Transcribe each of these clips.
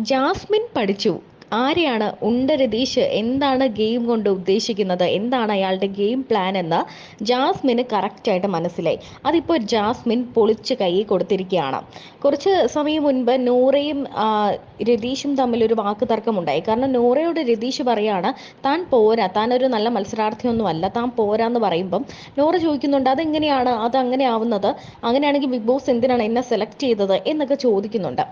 Jasmine പഠിച്ചു. ആരെയാണ് ഉണ്ട രതീഷ് എന്താണ് ഗെയിം കൊണ്ട് ഉദ്ദേശിക്കുന്നത്? എന്താണ് അയാളുടെ ഗെയിം പ്ലാൻ എന്ന് ജാസ്മിന് കറക്റ്റായിട്ട് മനസ്സിലായി. അതിപ്പോൾ ജാസ്മിൻ പൊളിച്ച് കൈ കൊടുത്തിരിക്കുകയാണ്. കുറച്ച് സമയം മുൻപ് നൂറയും രതീഷും തമ്മിൽ ഒരു വാക്ക് തർക്കമുണ്ടായി കാരണം നൂറയോട് രതീഷ് പറയാണ് താൻ പോരാ. താൻ ഒരു നല്ല മത്സരാർത്ഥിയൊന്നും അല്ല. താൻ പോരാ എന്ന് പറയുമ്പം നൂറ ചോദിക്കുന്നുണ്ട് അതെങ്ങനെയാണ്? അത് അങ്ങനെ ആവുന്നത്? അങ്ങനെയാണെങ്കിൽ ബിഗ് ബോസ് എന്തിനാണ് എന്നെ സെലക്ട് ചെയ്തത്? എന്നൊക്കെ ചോദിക്കുന്നുണ്ട്.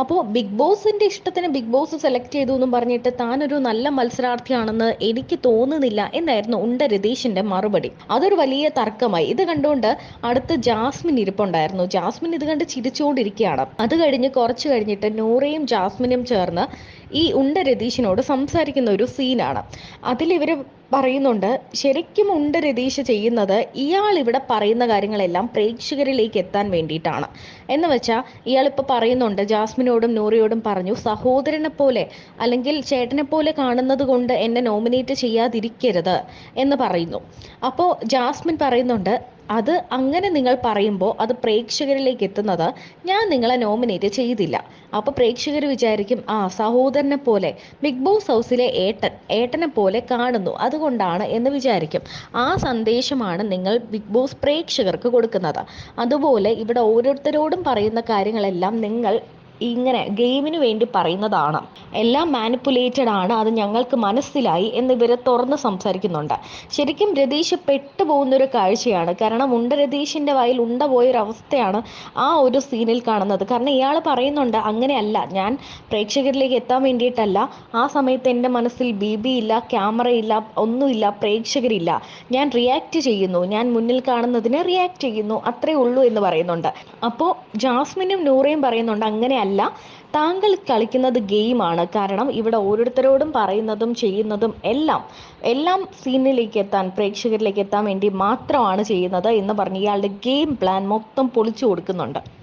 അപ്പോൾ ബിഗ് ബോസിന്റെ ഇഷ്ടത്തിന് ബിഗ് ബോസ് സെലക്ട് ചെയ്തു എന്നും പറഞ്ഞിട്ട് താനൊരു നല്ല മത്സരാർത്ഥിയാണെന്ന് എനിക്ക് തോന്നുന്നില്ല എന്നായിരുന്നു ഉണ്ട രതീഷിന്റെ മറുപടി. അതൊരു വലിയ തർക്കമായി. ഇത് കണ്ടുകൊണ്ട് അടുത്ത് ജാസ്മിൻ ഇരിപ്പുണ്ടായിരുന്നു. ജാസ്മിൻ ഇത് കണ്ട് ചിരിച്ചുകൊണ്ടിരിക്കുകയാണ്. അത് കഴിഞ്ഞ് കുറച്ചു കഴിഞ്ഞിട്ട് നൂറയും ജാസ്മിനും ചേർന്ന് ഈ ഉണ്ട രതീഷിനോട് സംസാരിക്കുന്ന ഒരു സീനാണ്. അതിൽ ഇവർ പറയുന്നുണ്ട് ശരിക്കും ഉണ്ട് രതീഷ് ചെയ്യുന്നത് ഇയാൾ ഇവിടെ പറയുന്ന കാര്യങ്ങളെല്ലാം പ്രേക്ഷകരിലേക്ക് എത്താൻ വേണ്ടിയിട്ടാണ്. എന്ന് വെച്ചാൽ ഇയാൾ ഇപ്പോൾ പറയുന്നുണ്ട് ജാസ്മിനോടും നൂറിയോടും പറഞ്ഞു സഹോദരനെ പോലെ അല്ലെങ്കിൽ ചേട്ടനെ പോലെ കാണുന്നത് കൊണ്ട് എന്നെ നോമിനേറ്റ് ചെയ്യാതിരിക്കരുത് എന്ന് പറയുന്നു. അപ്പോൾ ജാസ്മിൻ പറയുന്നുണ്ട് അത് അങ്ങനെ നിങ്ങൾ പറയുമ്പോൾ അത് പ്രേക്ഷകരിലേക്ക് എത്തുന്നത് ഞാൻ നിങ്ങളെ നോമിനേറ്റ് ചെയ്തില്ല. അപ്പോൾ പ്രേക്ഷകർ വിചാരിക്കും ആ സഹോദരനെ പോലെ ബിഗ് ബോസ് ഹൗസിലെ ഏട്ടൻ ഏട്ടനെ പോലെ കാണുന്നു. അതുകൊണ്ടാണ് എന്ന് വിചാരിക്കും. ആ സന്ദേശമാണ് നിങ്ങൾ ബിഗ് ബോസ് പ്രേക്ഷകർക്ക് കൊടുക്കുന്നത്. അതുപോലെ ഇവിടെ ഓരോരുത്തരോടും പറയുന്ന കാര്യങ്ങളെല്ലാം നിങ്ങൾ ഇങ്ങനെ ഗെയിമിന് വേണ്ടി പറയുന്നതാണ്. എല്ലാം മാനിപ്പുലേറ്റഡ് ആണ് അത് ഞങ്ങൾക്ക് മനസ്സിലായി എന്ന് ഇവരെ തുറന്ന് സംസാരിക്കുന്നുണ്ട്. ശരിക്കും രതീഷ് പെട്ടുപോകുന്ന ഒരു കാഴ്ചയാണ്. കാരണം ഉണ്ട രതീഷിന്റെ വായിൽ ഉണ്ട പോയൊരു അവസ്ഥയാണ് ആ ഒരു സീനിൽ കാണുന്നത്. കാരണം ഇയാൾ പറയുന്നുണ്ട് അങ്ങനെയല്ല ഞാൻ പ്രേക്ഷകരിലേക്ക് എത്താൻ വേണ്ടിയിട്ടല്ല. ആ സമയത്ത് എന്റെ മനസ്സിൽ ബി ബി ഇല്ല ക്യാമറ ഇല്ല ഒന്നുമില്ല പ്രേക്ഷകരില്ല. ഞാൻ റിയാക്ട് ചെയ്യുന്നു. ഞാൻ മുന്നിൽ കാണുന്നതിന് റിയാക്ട് ചെയ്യുന്നു. അത്രേ ഉള്ളൂ എന്ന് പറയുന്നുണ്ട്. അപ്പോൾ ജാസ്മിനും നൂറയും പറയുന്നുണ്ട് അങ്ങനെയല്ല താങ്കൾ കളിക്കുന്നത് ഗെയിമാണ്. കാരണം ഇവിടെ ഓരോരുത്തരോടും പറയുന്നതും ചെയ്യുന്നതും എല്ലാം എല്ലാം സീനിലേക്ക് എത്താൻ പ്രേക്ഷകരിലേക്ക് എത്താൻ വേണ്ടി മാത്രമാണ് ചെയ്യുന്നത് എന്ന് പറഞ്ഞ് ഇയാളുടെ ഗെയിം പ്ലാൻ മൊത്തം പൊളിച്ചു കൊടുക്കുന്നുണ്ട്.